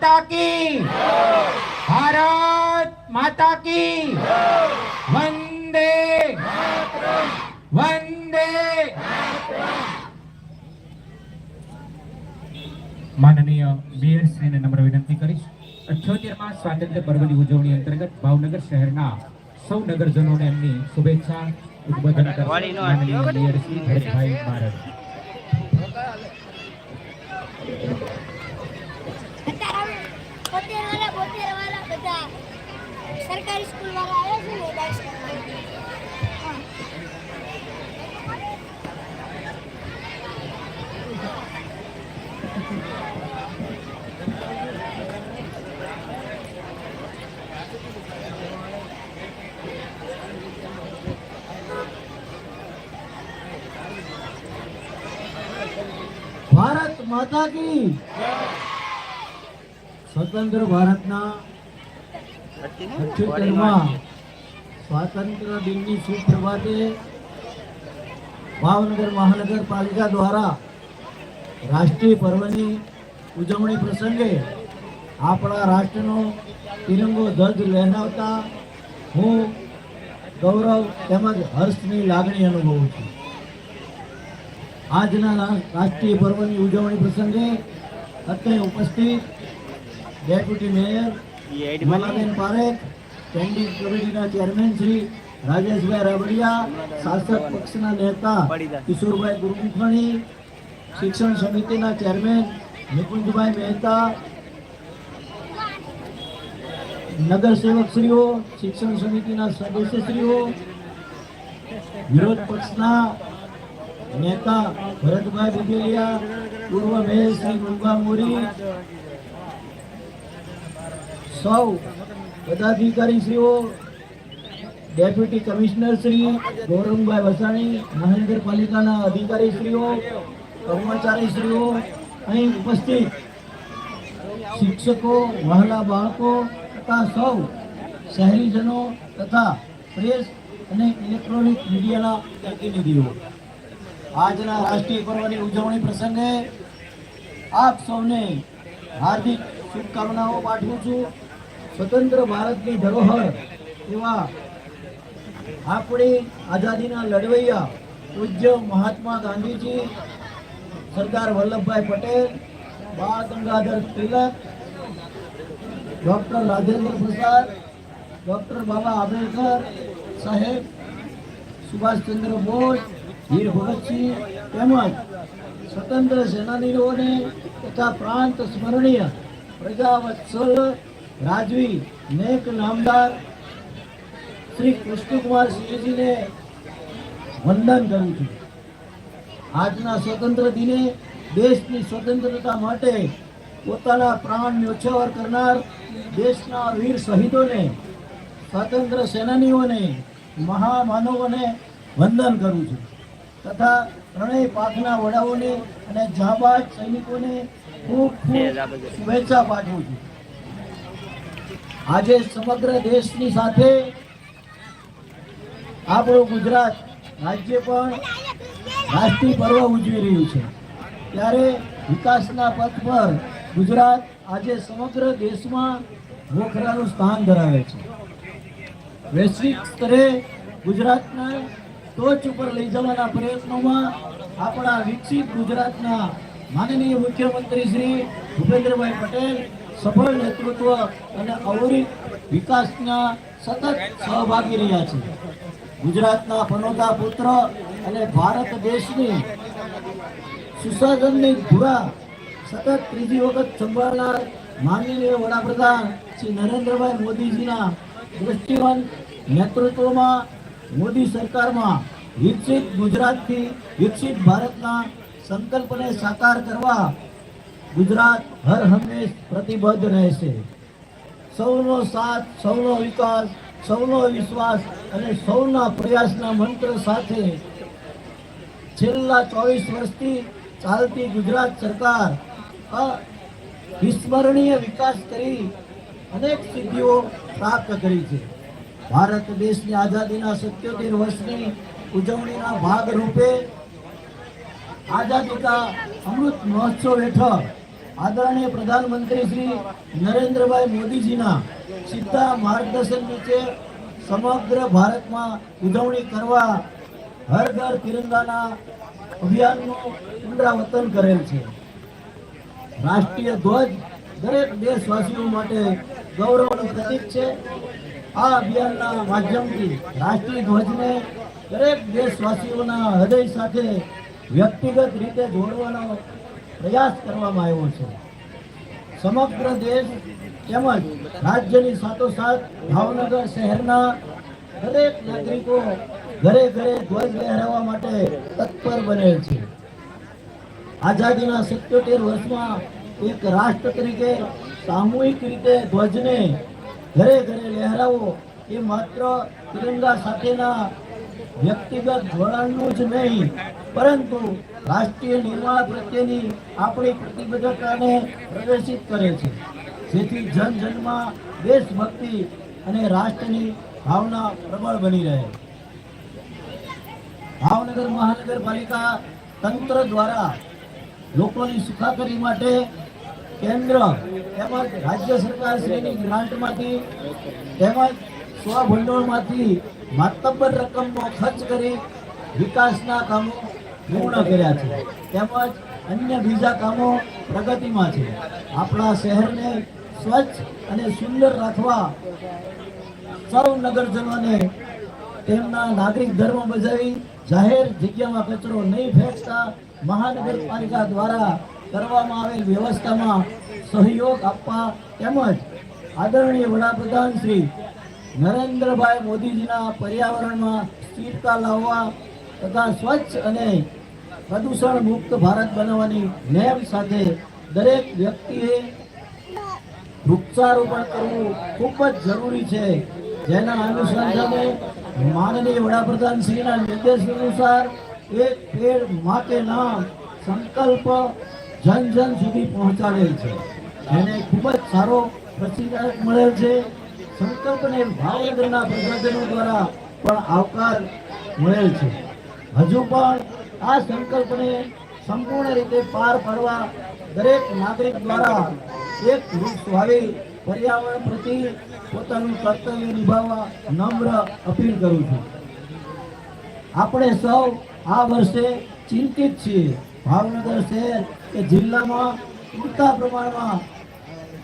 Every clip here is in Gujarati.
માતા કી. ભારત માતા કી. વંદે. વંદે. માનનીય મેયર શ્રીને નમ્ર વિનંતી કરીશ. અઠ્યોતેરમાં સ્વાતંત્ર્ય પર્વની ઉજવણી અંતર્ગત ભાવનગર શહેરના સૌ નગરજનોને એમની શુભેચ્છા ઉદ્બોધન કરશે માનનીય મેયર શ્રી ભરતભાઈ મારડ બોતેર વાળા બોતેર વાળા બધા સરકારી સ્કૂલ વાળા આવ્યા છે ને ડાન્સ કરવા હા. ભારત માતા કી સ્વતંત્ર ભારતના અઠ્યોતેરમાં સ્વાતંત્ર દિનની શુભ પ્રભાતે ભાવનગર મહાનગરપાલિકા દ્વારા રાષ્ટ્રીય પર્વની ઉજવણી પ્રસંગે આપણા રાષ્ટ્રનો તિરંગો ધ્વજ લહેરાવતા હું ગૌરવ તેમજ હર્ષની લાગણી અનુભવું છું. આજના રાષ્ટ્રીય પર્વની ઉજવણી પ્રસંગે અત્રે ઉપસ્થિત deputy mayor Malaben Parekh standing કમિટીના ચેરમેન શ્રી રાજેશભાઈ રાબડિયા, શાસક પક્ષના નેતા કિશોરભાઈ ગુરમુખાણી શિક્ષણ સમિતિના ચેરમેન નિકુંજભાઈ મહેતા નગરસેવકશ્રીઓ શિક્ષણ સમિતિના સદસ્યશ્રીઓ, વિરોધ પક્ષના નેતા ભરતભાઈ બુગેલિયા, પૂર્વ મેયર શ્રી ગુંગા મોરી, સૌ પદાધિકારીશ્રીઓ, ડેપ્યુટી કમિશનર શ્રી ગૌરવભાઈ વસાણી, મહાનગરપાલિકાના અધિકારીશ્રીઓ, કર્મચારીશ્રીઓ, અહીં ઉપસ્થિત શિક્ષકો વહાલા બાળકો તથા સૌ શહેરીજનો તથા પ્રેસ અને ઇલેક્ટ્રોનિક મીડિયાના પ્રતિનિધિઓ. આજના રાષ્ટ્રીય પર્વની ઉજવણી પ્રસંગે આપ સૌને હાર્દિક શુભકામનાઓ પાઠવું છું. સ્વતંત્ર ભારતની ધરોહર એવા આપણી આઝાદીના લડવૈયા પૂજ્ય મહાત્મા ગાંધીજી, સરદાર વલ્લભભાઈ પટેલ, બાળ ગંગાધર તિલક, ડૉક્ટર રાજેન્દ્ર પ્રસાદ, ડૉક્ટર બાબા આંબેડકર સાહેબ, સુભાષચંદ્ર બોઝ, વીર ભગતસિંહ તેમજ સ્વતંત્ર સેનાનીઓને તથા પ્રાંત સ્મરણીય પ્રજાવત્સલ રાજવી નેક નામદાર શ્રી કૃષ્ણકુમાર સિંહજીને વંદન કરું છું. આજના સ્વતંત્ર દિને દેશની સ્વતંત્રતા માટે પોતાના પ્રાણ ન્યોછાવર કરનાર દેશના વીર શહીદોને સ્વાતંત્ર્ય સેનાનીઓને મહામાનવોને વંદન કરું છું. તથા ત્રણેય પાકના વડાઓને અને જાબાજ સૈનિકોને ખૂબ ખૂબ શુભેચ્છા પાઠવું છું. આજે સમગ્ર દેશની સાથે આપણું ગુજરાત રાજ્ય પણ રાષ્ટ્રીય પર્વ ઉજવી રહ્યું છે. ત્યારે વિકાસના પથ પર ગુજરાત આજે સમગ્ર દેશમાં મોખરાનું સ્થાન ધરાવે છે. વૈશ્વિક સ્તરે ગુજરાતને ટોચ ઉપર લઈ જવાના પ્રયત્નોમાં આપણા વિકસિત ગુજરાતના માનનીય મુખ્યમંત્રી શ્રી ભૂપેન્દ્રભાઈ પટેલ સફળ નેતૃત્વ અને અવરિત વિકાસના સતત સહભાગી રહ્યા છે. ગુજરાતના પનોતા પુત્ર અને ભારત દેશની સુશાસનની ધુરા સતત ત્રીજી વખત સંભાળનાર માનનીય વડાપ્રધાન શ્રી નરેન્દ્રભાઈ મોદીજીના દૃષ્ટિવંત નેતૃત્વમાં મોદી સરકારમાં વિકસિત ગુજરાતથી વિકસિત ભારતના સંકલ્પને સાકાર કરવા ગુજરાત હર હંમેશ પ્રતિબદ્ધ રહેશે. સૌનો સાથ, સૌનો વિકાસ, સૌનો વિશ્વાસ અને સૌના પ્રયાસના મંત્ર સાથે છેલ્લા ચોવીસ વર્ષથી ચાલતી ગુજરાત સરકાર વિસ્મરણીય વિકાસ કરી અનેક સિદ્ધિઓ પ્રાપ્ત કરી છે. ભારત દેશની આઝાદીના સત્યોતેર વર્ષની ઉજવણીના ભાગ રૂપે આઝાદી કા અમૃત મહોત્સવ હેઠળ આદરણીય પ્રધાનમંત્રી શ્રી નરેન્દ્રભાઈ મોદીજીના સીધા માર્ગદર્શન નીચે સમગ્ર ભારતમાં ઉજવણી કરવા હર ઘર તિરંગાના અભિયાનનું પુનરાવર્તન કરેલ છે. રાષ્ટ્રીય ધ્વજ દરેક દેશવાસીઓ માટે ગૌરવનું પ્રતીક છે. આ અભિયાનના માધ્યમથી રાષ્ટ્રીય ધ્વજને દરેક દેશવાસીઓના હૃદય સાથે વ્યક્તિગત રીતે જોડવાનો પ્રયાસ કરવામાં આવ્યો છે. સમગ્ર દેશ તેમજ રાજ્યની સાથોસાથ ભાવનગર શહેરના દરેક નાગરિકો ઘરે ઘરે ધ્વજ લહેરાવવા માટે તત્પર બનેલ છે. આઝાદીના સિત્યોતેર વર્ષમાં એક રાષ્ટ્ર તરીકે સામૂહિક રીતે ધ્વજને ઘરે ઘરે લહેરાવો એ માત્ર તિરંગા સાથેના વ્યક્તિગત જોડાણનું જ નહીં, પરંતુ રાષ્ટ્રીય નિર્માણ પ્રત્યેની આપણી પ્રતિબદ્ધતાને પ્રદર્શિત કરે છે. જેથી જન જનમાં દેશભક્તિ અને રાષ્ટ્રની ભાવના પ્રબળ બની રહે. ભાવનગર મહાનગરપાલિકા તંત્ર દ્વારા લોકોની સુખાકારી માટે કેન્દ્ર તેમજ રાજ્ય સરકાર શ્રેણી ગ્રાન્ટમાંથી તેમજ સ્વભંડોળમાંથી માતબ્બર રકમનો ખર્ચ કરી વિકાસના કામો પૂર્ણ કર્યા છે. તેમજ અન્ય બીજા કામો પ્રગતિમાં છે. આપણા શહેરને સ્વચ્છ અને સુંદર રાખવા સૌ નગરજનોને તેમના નાગરિક ધર્મ બજાવી જાહેર જગ્યામાં કચરો નહીં ફેંકતા મહાનગરપાલિકા દ્વારા કરવામાં આવેલ વ્યવસ્થામાં સહયોગ આપવા તેમજ આદરણીય વડાપ્રધાન શ્રી નરેન્દ્રભાઈ મોદીજીના પર્યાવરણમાં સ્થિરતા લાવવા તથા સ્વચ્છ અને પ્રદૂષણ મુક્ત ભારત બનાવવાની નેમ સાથે દરેક વ્યક્તિએ વૃક્ષારોપણ કરવું ખૂબ જ જરૂરી છે. જેના અનુસંધાને માનનીય વડાપ્રધાન નિર્દેશ અનુસાર એક પેડ માતે નામ સંકલ્પ જન જન સુધી પહોંચાડેલ છે. જેને ખૂબ જ સારો પ્રતિસાદ મળેલ છે. સંકલ્પને ભાવનગરના પ્રજાજનો દ્વારા પણ આવકાર મળેલ છે. હજુ પણ આ સંકલ્પને સંપૂર્ણ રીતે પાર પાડવા દરેક નાગરિક દ્વારા એક વૃક્ષ પર્યાવરણ પ્રતિ પોતાનું કર્તવ્ય નિભાવવા નમ્ર અપીલ કરું છું. આપણે સૌ આ વર્ષે ચિંતિત છીએ. ભાવનગર શહેર કે જિલ્લામાં પૂરતા પ્રમાણમાં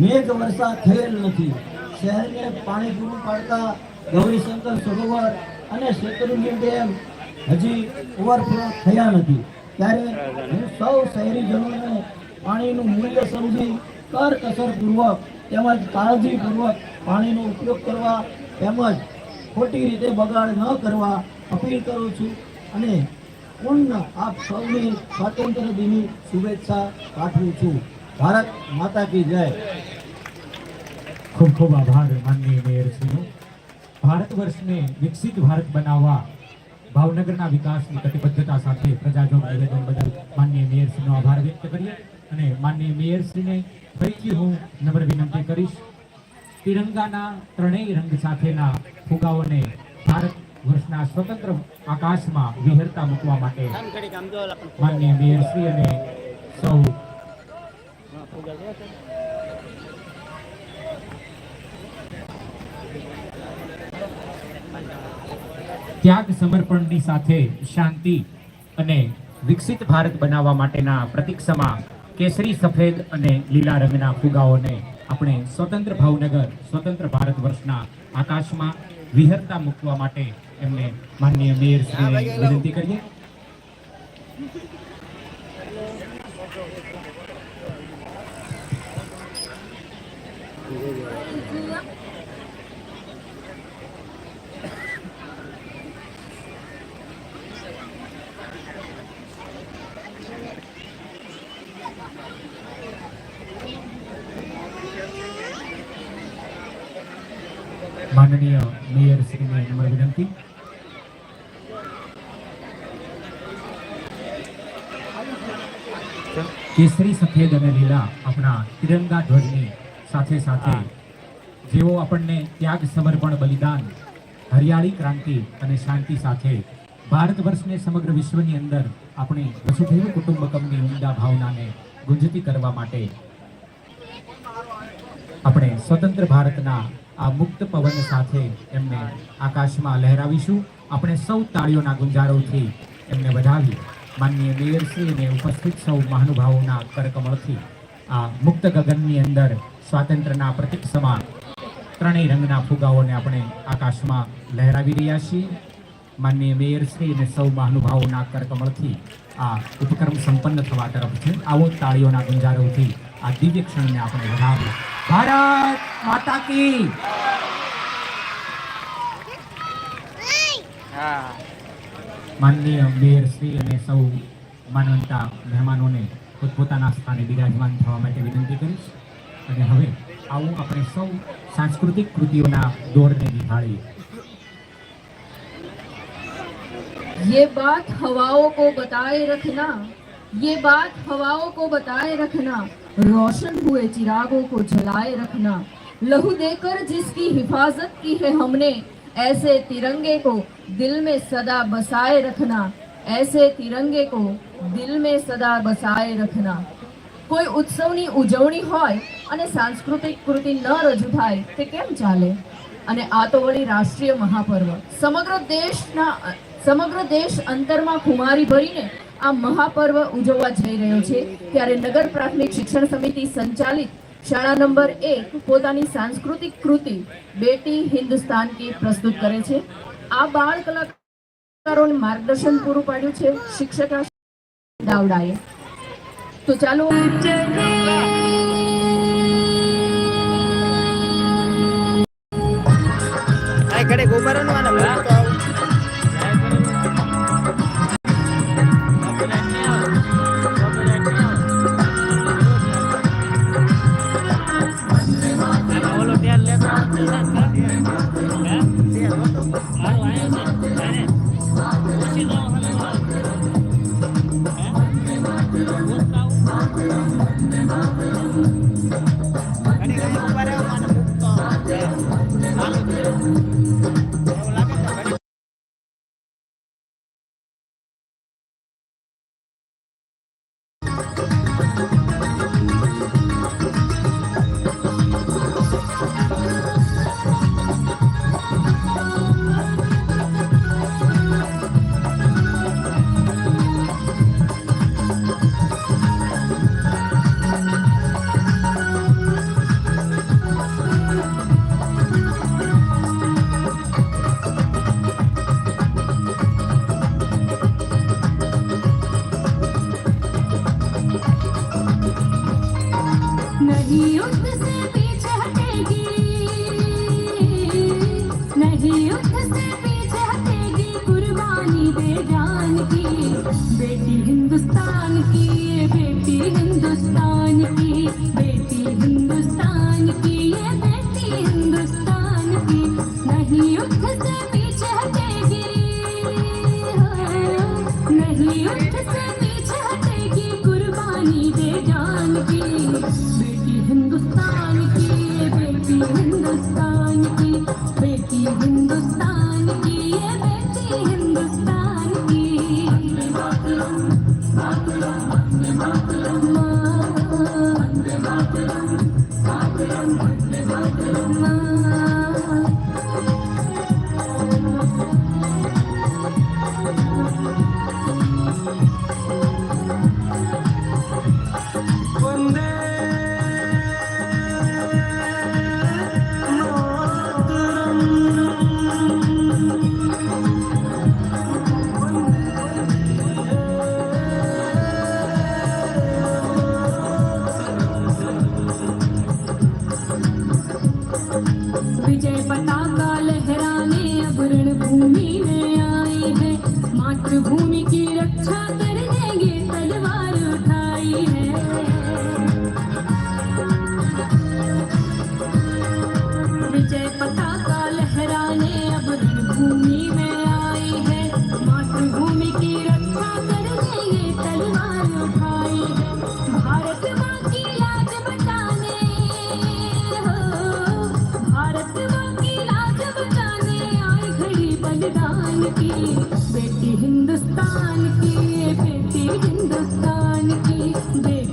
મેઘ વર્ષા થયેલ નથી. શહેરને પાણી પૂરું પાડતા ગૌરીશંકર સરોવર અને શેત્રુંજી ડેમ હજી ઓવરફ્લો થયા નથી. ત્યારે હું સૌ શહેરીજનોને પાણીનું મૂલ્ય સમજી કરકસરપૂર્વક તેમજ કાળજીપૂર્વક પાણીનો ઉપયોગ કરવા તેમજ ખોટી રીતે બગાડ ન કરવા અપીલ કરું છું અને પૂર્ણ આપ સૌને સ્વાતંત્ર્ય દિનની શુભેચ્છા પાઠવું છું. ભારત માતા કી જય. ખૂબ ખૂબ આભાર માનનીય મેયરશ્રીનો. ભારત વર્ષને વિકસિત ભારત બનાવવા ભાવનગરના વિકાસની કટિબદ્ધતા સાથે પ્રજાજોગ નિવેદન બદલ માનનીય મેયરશ્રીનો આભાર વ્યક્ત કરીએ અને માનનીય મેયરશ્રીને ફરીથી હું નમ્ર વિનંતી કરીશ. તિરંગાના ત્રણેય રંગ સાથેના ફુગાઓને ભારત વર્ષના સ્વતંત્ર આકાશમાં વિહરતા મૂકવા માટે માનનીય મેયરશ્રી અને સૌ ત્યાગ સમર્પણની સાથે શાંતિ અને વિકસિત ભારત બનાવવા માટેના પ્રતિક્ષમાં કેસરી, સફેદ અને લીલા રંગના ફુગાઓને આપણે સ્વતંત્ર ભાવનગર, સ્વતંત્ર ભારત વર્ષના આકાશમાં વિહરતા મૂકવા માટે એમને માનનીય મેયર શ્રીને વિનંતી કરીએ. માનનીય મેયર શ્રીને નમ્ર વિનંતી કેસરી સફેદ અને લીલા આપણા તિરંગા ધ્વજની સાથે સાથે જેઓ આપણને ત્યાગ, સમર્પણ, બલિદાન, હરિયાળી, ક્રાંતિ અને શાંતિ સાથે ભારત વર્ષને સમગ્ર વિશ્વની અંદર આપણી વસુધૈવ કુટુંબકમની ઉમદા ભાવનાને ગુંજતી કરવા માટે આપણે સ્વતંત્ર ભારતના આ મુક્ત પવન સાથે એમને આકાશમાં લહેરાવીશું. આપણે સૌ તાળીઓના ગુંજારોથી એમને વધાવી. માનનીય મેયરશ્રીને ઉપસ્થિત સૌ મહાનુભાવોના કરકમળથી આ મુક્ત ગગનની અંદર સ્વાતંત્ર્યના પ્રતીક સમાન ત્રણેય રંગના ફુગાઓને આપણે આકાશમાં લહેરાવી રહ્યા છીએ. માનનીય મેયરશ્રી અને સૌ મહાનુભાવોના કરકમળથી આ ઉપક્રમ સંપન્ન થવા તરફ છે. આવો તાળીઓના ગુંજારોથી આ દિવ્ય ક્ષણને આપણે વધાવીએ. ભારત માતા કી માનનીય મેયરશ્રી અને સૌ માનવંતા મહેમાનોને પોતપોતાના સ્થાને બિરાજમાન થવા માટે વિનંતી કરીશ અને હવે આવું આપણે સૌ સાંસ્કૃતિક કૃતિઓના દોરને નિહાળીએ ये बात हवाओं को बताए रखना ये बात हवाओं को बताए रखना रोशन हुए चिरागों को जलाए रखना। लहू देकर जिसकी हिफाजत की है हमने, ऐसे तिरंगे को दिल में सदा बसाए रखना। ऐसे तिरंगे को દિલ મેં સદા બસાએ રખના કોઈ ઉત્સવની ઉજવણી હોય અને સાંસ્કૃતિક કૃતિ ન રજૂ થાય તે કેમ ચાલે? અને આ તો વળી રાષ્ટ્રીય મહાપર્વ. સમગ્ર દેશના, સમગ્ર દેશ અંતરમાં ખુમારી ભરીને આ મહાપર્વ ઉજવવા જઈ રહ્યો છે. ત્યારે નગર પ્રાથમિક શિક્ષણ સમિતિ સંચાલિત શાળા નંબર એક પોતાની સાંસ્કૃતિક કૃતિ બેટી હિન્દુસ્તાન કી પ્રસ્તુત કરે છે. આ બાળ કલાકારોને માર્ગદર્શન પૂરું પાડ્યું છે. શિક્ષક દાવડાએ. તો ચાલો ઘડે ગોબરનો આને Eh? दे जान की बेटी हिंदुस्तान की ये बेटी घड़ी बलिदान की बेटी हिंदुस्तान की ये बेटी हिंदुस्तान की बेटी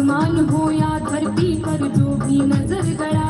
आसमान हो या धरती पर जो भी नजर गड़ा